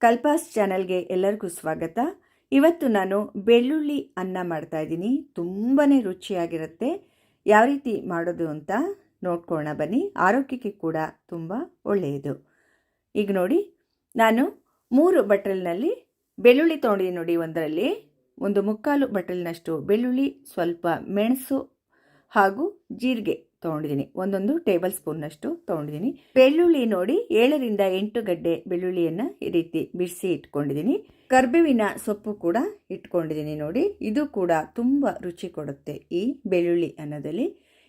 ಕಲ್ಪಾಸ್ ಚಾನಲ್ಗೆ ಎಲ್ಲರಿಗೂ ಸ್ವಾಗತ. ಇವತ್ತು ನಾನು ಬೆಳ್ಳುಳ್ಳಿ ಅನ್ನ ಮಾಡ್ತಾ ಇದ್ದೀನಿ. ತುಂಬಾ ರುಚಿಯಾಗಿರುತ್ತೆ. ಯಾವ ರೀತಿ ಮಾಡೋದು ಅಂತ ನೋಡ್ಕೊಳ್ಳೋಣ ಬನ್ನಿ. ಆರೋಗ್ಯಕ್ಕೆ ಕೂಡ ತುಂಬ ಒಳ್ಳೆಯದು. ಈಗ ನೋಡಿ, ನಾನು ಮೂರು ಬಟಲ್ನಲ್ಲಿ ಬೆಳ್ಳುಳ್ಳಿ ತೊಗೊಂಡಿದ್ದೀನಿ ನೋಡಿ ಒಂದರಲ್ಲಿ. ಒಂದು ಮುಕ್ಕಾಲು ಬಟಲ್ನಷ್ಟು ಬೆಳ್ಳುಳ್ಳಿ, ಸ್ವಲ್ಪ ಮೆಣಸು ಹಾಗೂ ಜೀರಿಗೆ ತೊಗೊಂಡಿದ್ದೀನಿ. ಒಂದೊಂದು ಟೇಬಲ್ ಸ್ಪೂನ್ನಷ್ಟು ತೊಗೊಂಡಿದ್ದೀನಿ. ಬೆಳ್ಳುಳ್ಳಿ ನೋಡಿ, ಏಳರಿಂದ ಎಂಟು ಗಡ್ಡೆ ಬೆಳ್ಳುಳ್ಳಿಯನ್ನು ಈ ರೀತಿ ಬಿಡಿಸಿ ಇಟ್ಕೊಂಡಿದ್ದೀನಿ. ಕರ್ಬೇವಿನ ಸೊಪ್ಪು ಕೂಡ ಇಟ್ಕೊಂಡಿದ್ದೀನಿ ನೋಡಿ. ಇದು ಕೂಡ ತುಂಬ ರುಚಿ ಕೊಡುತ್ತೆ ಈ ಬೆಳ್ಳುಳ್ಳಿ ಅನ್ನೋದಲ್ಲಿ.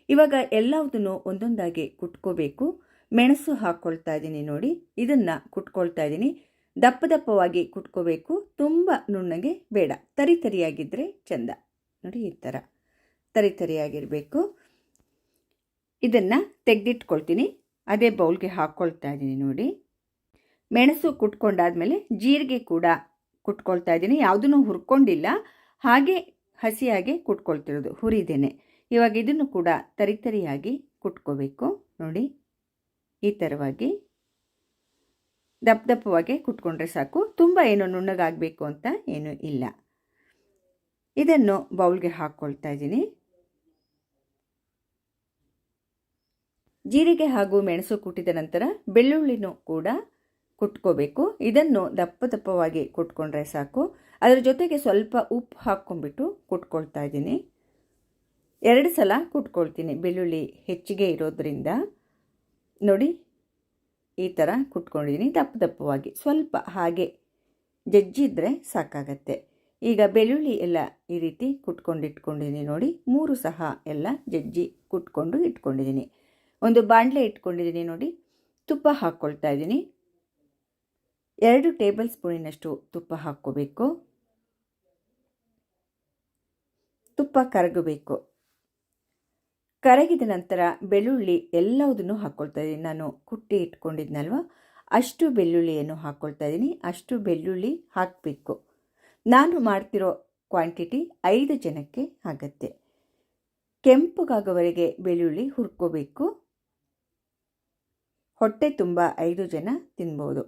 ಇವಾಗ ಎಲ್ಲದನ್ನು ಒಂದೊಂದಾಗಿ ಕುಟ್ಕೋಬೇಕು. ಮೆಣಸು ಹಾಕ್ಕೊಳ್ತಾ ಇದ್ದೀನಿ ನೋಡಿ. ಇದನ್ನು ಕುಟ್ಕೊಳ್ತಾ ಇದ್ದೀನಿ. ದಪ್ಪ ದಪ್ಪವಾಗಿ ಕುಟ್ಕೋಬೇಕು. ತುಂಬ ನುಣ್ಣಗೆ ಬೇಡ. ತರಿ ತರಿಯಾಗಿದ್ದರೆ ಚೆಂದ. ನೋಡಿ ಈ ಥರ ತರಿ ತರಿಯಾಗಿರಬೇಕು. ಇದನ್ನು ತೆಗೆದಿಟ್ಕೊಳ್ತೀನಿ. ಅದೇ ಬೌಲ್ಗೆ ಹಾಕ್ಕೊಳ್ತಾ ಇದ್ದೀನಿ ನೋಡಿ. ಮೆಣಸು ಕುಟ್ಕೊಂಡಾದಮೇಲೆ ಜೀರಿಗೆ ಕೂಡ ಕುಟ್ಕೊಳ್ತಾ ಇದ್ದೀನಿ. ಯಾವುದನ್ನು ಹುರ್ಕೊಂಡಿಲ್ಲ. ಹಾಗೆ ಹಸಿಯಾಗಿ ಕುಟ್ಕೊಳ್ತಿರೋದು, ಹುರಿದೇನೆ. ಇವಾಗ ಇದನ್ನು ಕೂಡ ತರಿತರಿಯಾಗಿ ಕುಟ್ಕೋಬೇಕು ನೋಡಿ. ಈ ಥರವಾಗಿ ದಪ್ಪ ದಪ್ಪವಾಗಿ ಕುಟ್ಕೊಂಡ್ರೆ ಸಾಕು. ತುಂಬ ಏನು ನುಣ್ಣಗಾಗಬೇಕು ಅಂತ ಏನೂ ಇಲ್ಲ. ಇದನ್ನು ಬೌಲ್ಗೆ ಹಾಕ್ಕೊಳ್ತಾ ಇದ್ದೀನಿ. ಜೀರಿಗೆ ಹಾಗೂ ಮೆಣಸು ಕುಟ್ಟಿದ ನಂತರ ಬೆಳ್ಳುಳ್ಳಿನೂ ಕೂಡ ಕುಟ್ಕೋಬೇಕು. ಇದನ್ನು ದಪ್ಪ ದಪ್ಪವಾಗಿ ಕುಟ್ಕೊಂಡ್ರೆ ಸಾಕು. ಅದರ ಜೊತೆಗೆ ಸ್ವಲ್ಪ ಉಪ್ಪು ಹಾಕ್ಕೊಂಡ್ಬಿಟ್ಟು ಕುಟ್ಕೊಳ್ತಾ ಇದ್ದೀನಿ. ಎರಡು ಸಲ ಕುಟ್ಕೊಳ್ತೀನಿ. ಬೆಳ್ಳುಳ್ಳಿ ಹೆಚ್ಚಿಗೆ ಇರೋದ್ರಿಂದ. ನೋಡಿ, ಈ ಥರ ಕುಟ್ಕೊಂಡಿದ್ದೀನಿ. ದಪ್ಪ ದಪ್ಪವಾಗಿ. ಸ್ವಲ್ಪ ಹಾಗೆ ಜಜ್ಜಿದ್ರೆ ಸಾಕಾಗತ್ತೆ. ಈಗ ಬೆಳ್ಳುಳ್ಳಿ ಎಲ್ಲ ಈ ರೀತಿ ಕುಟ್ಕೊಂಡು ಇಟ್ಕೊಂಡಿದ್ದೀನಿ ನೋಡಿ. ಮೂರು ಸಹ ಎಲ್ಲ ಜಜ್ಜಿ ಕುಟ್ಕೊಂಡು ಇಟ್ಕೊಂಡಿದ್ದೀನಿ. ಒಂದು ಬಾಣಲೆ ಇಟ್ಕೊಂಡಿದ್ದೀನಿ ನೋಡಿ. ತುಪ್ಪ ಹಾಕ್ಕೊಳ್ತಾ ಇದ್ದೀನಿ. ಎರಡು ಟೇಬಲ್ ಸ್ಪೂನಿನಷ್ಟು ತುಪ್ಪ ಹಾಕ್ಕೋಬೇಕು. ತುಪ್ಪ ಕರಗಬೇಕು. ಕರಗಿದ ನಂತರ ಬೆಳ್ಳುಳ್ಳಿ ಎಲ್ಲದನ್ನು ಹಾಕ್ಕೊಳ್ತಾ ಇದ್ದೀನಿ. ನಾನು ಕುಟ್ಟಿ ಇಟ್ಕೊಂಡಿದ್ನಲ್ವ? ಅಷ್ಟು ಬೆಳ್ಳುಳ್ಳಿಯನ್ನು ಹಾಕ್ಕೊಳ್ತಾ ಇದ್ದೀನಿ. ಅಷ್ಟು ಬೆಳ್ಳುಳ್ಳಿ ಹಾಕಬೇಕು. ನಾನು ಮಾಡ್ತಿರೋ ಕ್ವಾಂಟಿಟಿ ಐದು ಜನಕ್ಕೆ ಆಗತ್ತೆ. ಕೆಂಪುಗಾಗೋವರೆಗೆ ಬೆಳ್ಳುಳ್ಳಿ ಹುರ್ಕೋಬೇಕು. ಹೊಟ್ಟೆ ತುಂಬ ಐದು ಜನ ತಿನ್ಬೋದು.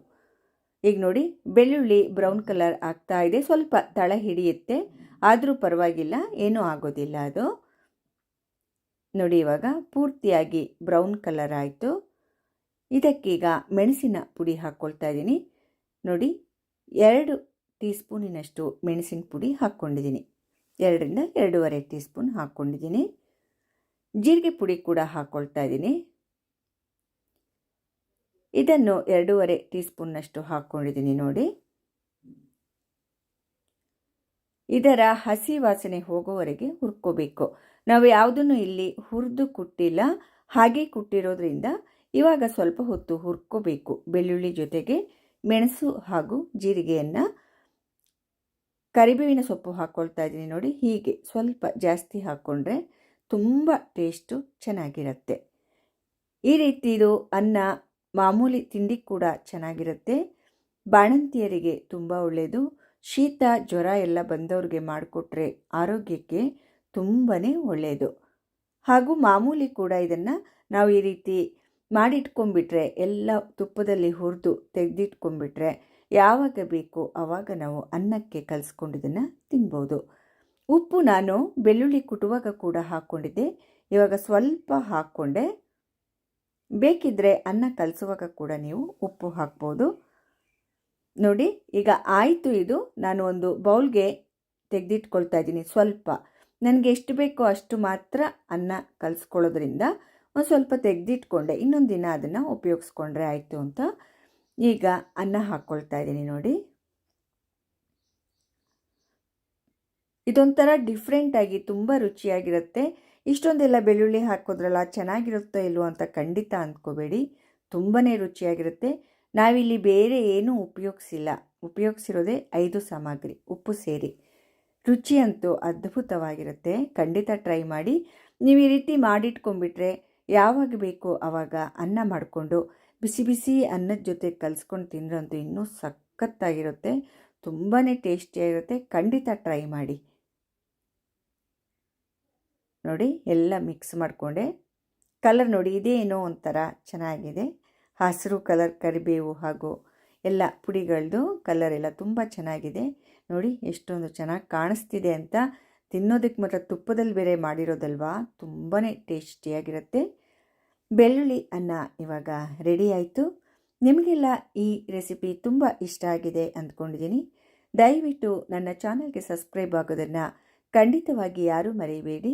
ಈಗ ನೋಡಿ, ಬೆಳ್ಳುಳ್ಳಿ ಬ್ರೌನ್ ಕಲರ್ ಆಗ್ತಾ ಇದೆ. ಸ್ವಲ್ಪ ತಳ ಹಿಡಿಯುತ್ತೆ. ಆದರೂ ಪರವಾಗಿಲ್ಲ, ಏನೂ ಆಗೋದಿಲ್ಲ ಅದು. ನೋಡಿ, ಇವಾಗ ಪೂರ್ತಿಯಾಗಿ ಬ್ರೌನ್ ಕಲರ್ ಆಯಿತು. ಇದಕ್ಕೀಗ ಮೆಣಸಿನ ಪುಡಿ ಹಾಕ್ಕೊಳ್ತಾ ಇದ್ದೀನಿ. ನೋಡಿ, ಎರಡು ಟೀ ಸ್ಪೂನಿನಷ್ಟು ಮೆಣಸಿನ ಪುಡಿ ಹಾಕ್ಕೊಂಡಿದ್ದೀನಿ. ಎರಡರಿಂದ ಎರಡೂವರೆ ಟೀ ಸ್ಪೂನ್ ಹಾಕ್ಕೊಂಡಿದ್ದೀನಿ. ಜೀರಿಗೆ ಪುಡಿ ಕೂಡ ಹಾಕ್ಕೊಳ್ತಾ ಇದ್ದೀನಿ. ಇದನ್ನು ಎರಡೂವರೆ ಟೀ ಸ್ಪೂನ್ನಷ್ಟು ಹಾಕ್ಕೊಂಡಿದ್ದೀನಿ ನೋಡಿ. ಇದರ ಹಸಿ ವಾಸನೆ ಹೋಗೋವರೆಗೆ ಹುರ್ಕೋಬೇಕು. ನಾವು ಯಾವುದನ್ನು ಇಲ್ಲಿ ಹುರಿದು ಕುಟ್ಟಿಲ್ಲ, ಹಾಗೆ ಕುಟ್ಟಿರೋದ್ರಿಂದ ಇವಾಗ ಸ್ವಲ್ಪ ಹೊತ್ತು ಹುರ್ಕೋಬೇಕು. ಬೆಳ್ಳುಳ್ಳಿ ಜೊತೆಗೆ ಮೆಣಸು ಹಾಗೂ ಜೀರಿಗೆಯನ್ನು. ಕರಿಬೇವಿನ ಸೊಪ್ಪು ಹಾಕ್ಕೊಳ್ತಾ ಇದ್ದೀನಿ ನೋಡಿ. ಹೀಗೆ ಸ್ವಲ್ಪ ಜಾಸ್ತಿ ಹಾಕ್ಕೊಂಡ್ರೆ ತುಂಬ ಟೇಸ್ಟು ಚೆನ್ನಾಗಿರುತ್ತೆ. ಈ ರೀತಿ ಇದು ಅನ್ನ ಮಾಮೂಲಿ ತಿಂಡಿ ಕೂಡ ಚೆನ್ನಾಗಿರುತ್ತೆ. ಬಾಣಂತಿಯರಿಗೆ ತುಂಬ ಒಳ್ಳೆಯದು ಶೀತ, ಜ್ವರ ಎಲ್ಲ ಬಂದವ್ರಿಗೆ ಮಾಡಿಕೊಟ್ರೆ ಆರೋಗ್ಯಕ್ಕೆ ತುಂಬಾ ಒಳ್ಳೆಯದು ಹಾಗೂ ಮಾಮೂಲಿ ಕೂಡ ಇದನ್ನು ನಾವು ಈ ರೀತಿ ಮಾಡಿಟ್ಕೊಂಡ್ಬಿಟ್ರೆ, ಎಲ್ಲ ತುಪ್ಪದಲ್ಲಿ ಹುರಿದು ತೆಗೆದಿಟ್ಕೊಂಡ್ಬಿಟ್ರೆ ಯಾವಾಗ ಬೇಕೋ ಆವಾಗ ನಾವು ಅನ್ನಕ್ಕೆ ಕಲಿಸ್ಕೊಂಡಿದ್ದನ್ನು ತಿನ್ಬೋದು. ಉಪ್ಪು ನಾನು ಬೆಳ್ಳುಳ್ಳಿ ಕುಟುವಾಗ ಕೂಡ ಹಾಕ್ಕೊಂಡಿದ್ದೆ ಇವಾಗ ಸ್ವಲ್ಪ ಹಾಕ್ಕೊಂಡೆ. ಬೇಕಿದ್ದರೆ ಅನ್ನ ಕಲಸುವಾಗ ಕೂಡ ನೀವು ಉಪ್ಪು ಹಾಕ್ಬೋದು. ನೋಡಿ, ಈಗ ಆಯಿತು ಇದು. ನಾನು ಒಂದು ಬೌಲ್ಗೆ ತೆಗೆದಿಟ್ಕೊಳ್ತಾ ಇದ್ದೀನಿ ಸ್ವಲ್ಪ. ನನಗೆ ಎಷ್ಟು ಬೇಕೋ ಅಷ್ಟು ಮಾತ್ರ ಅನ್ನ ಕಲಿಸ್ಕೊಳ್ಳೋದ್ರಿಂದ ಒಂದು ಸ್ವಲ್ಪ ತೆಗೆದಿಟ್ಕೊಂಡೆ. ಇನ್ನೊಂದು ದಿನ ಅದನ್ನು ಉಪಯೋಗಿಸ್ಕೊಂಡ್ರೆ ಆಯಿತು ಅಂತ. ಈಗ ಅನ್ನ ಹಾಕ್ಕೊಳ್ತಾ ಇದ್ದೀನಿ ನೋಡಿ. ಇದೊಂಥರ ಡಿಫ್ರೆಂಟಾಗಿ ತುಂಬ ರುಚಿಯಾಗಿರುತ್ತೆ. ಇಷ್ಟೊಂದೆಲ್ಲ ಬೆಳ್ಳುಳ್ಳಿ ಹಾಕೋದ್ರಲ್ಲ ಚೆನ್ನಾಗಿರುತ್ತೋ ಇಲ್ವೋ ಅಂತ ಖಂಡಿತ ಅಂದ್ಕೋಬೇಡಿ. ತುಂಬಾ ರುಚಿಯಾಗಿರುತ್ತೆ. ನಾವಿಲ್ಲಿ ಬೇರೆ ಏನೂ ಉಪಯೋಗಿಸಿಲ್ಲ. ಉಪಯೋಗಿಸಿರೋದೇ ಐದು ಸಾಮಗ್ರಿ, ಉಪ್ಪು ಸೇರಿ. ರುಚಿಯಂತೂ ಅದ್ಭುತವಾಗಿರುತ್ತೆ. ಖಂಡಿತ ಟ್ರೈ ಮಾಡಿ. ನೀವು ಈ ರೀತಿ ಮಾಡಿಟ್ಕೊಂಡ್ಬಿಟ್ರೆ ಯಾವಾಗ ಬೇಕೋ ಆವಾಗ ಅನ್ನ ಮಾಡಿಕೊಂಡು ಬಿಸಿ ಬಿಸಿ ಅನ್ನದ ಜೊತೆ ಕಲಿಸ್ಕೊಂಡು ತಿಂದ್ರಂತೂ ಇನ್ನೂ ಸಖತ್ತಾಗಿರುತ್ತೆ. ತುಂಬಾ ಟೇಸ್ಟಿಯಾಗಿರುತ್ತೆ. ಖಂಡಿತ ಟ್ರೈ ಮಾಡಿ. ನೋಡಿ ಎಲ್ಲ ಮಿಕ್ಸ್ ಮಾಡಿಕೊಂಡೆ. ಕಲರ್ ನೋಡಿ ಇದೇನೋ ಒಂಥರ ಚೆನ್ನಾಗಿದೆ. ಹಸಿರು ಕಲರ್ ಕರಿಬೇವು ಹಾಗೂ ಎಲ್ಲ ಪುಡಿಗಳದ್ದು ಕಲರ್ ಎಲ್ಲ ತುಂಬ ಚೆನ್ನಾಗಿದೆ. ನೋಡಿ ಎಷ್ಟೊಂದು ಚೆನ್ನಾಗಿ ಕಾಣಿಸ್ತಿದೆ ಅಂತ. ತಿನ್ನೋದಕ್ಕೆ ಮಾತ್ರ ತುಪ್ಪದಲ್ಲಿ ಬೇರೆ ಮಾಡಿರೋದಲ್ವಾ? ತುಂಬಾ ಟೇಸ್ಟಿಯಾಗಿರುತ್ತೆ ಬೆಳ್ಳುಳ್ಳಿ ಅನ್ನ ಇವಾಗ ರೆಡಿ ಆಯಿತು. ನಿಮಗೆಲ್ಲ ಈ ರೆಸಿಪಿ ತುಂಬ ಇಷ್ಟ ಆಗಿದೆ ಅಂದ್ಕೊಂಡಿದ್ದೀನಿ. ದಯವಿಟ್ಟು ನನ್ನ ಚಾನಲ್ಗೆ ಸಬ್ಸ್ಕ್ರೈಬ್ ಆಗೋದನ್ನು ಖಂಡಿತವಾಗಿ ಯಾರೂ ಮರೆಯಬೇಡಿ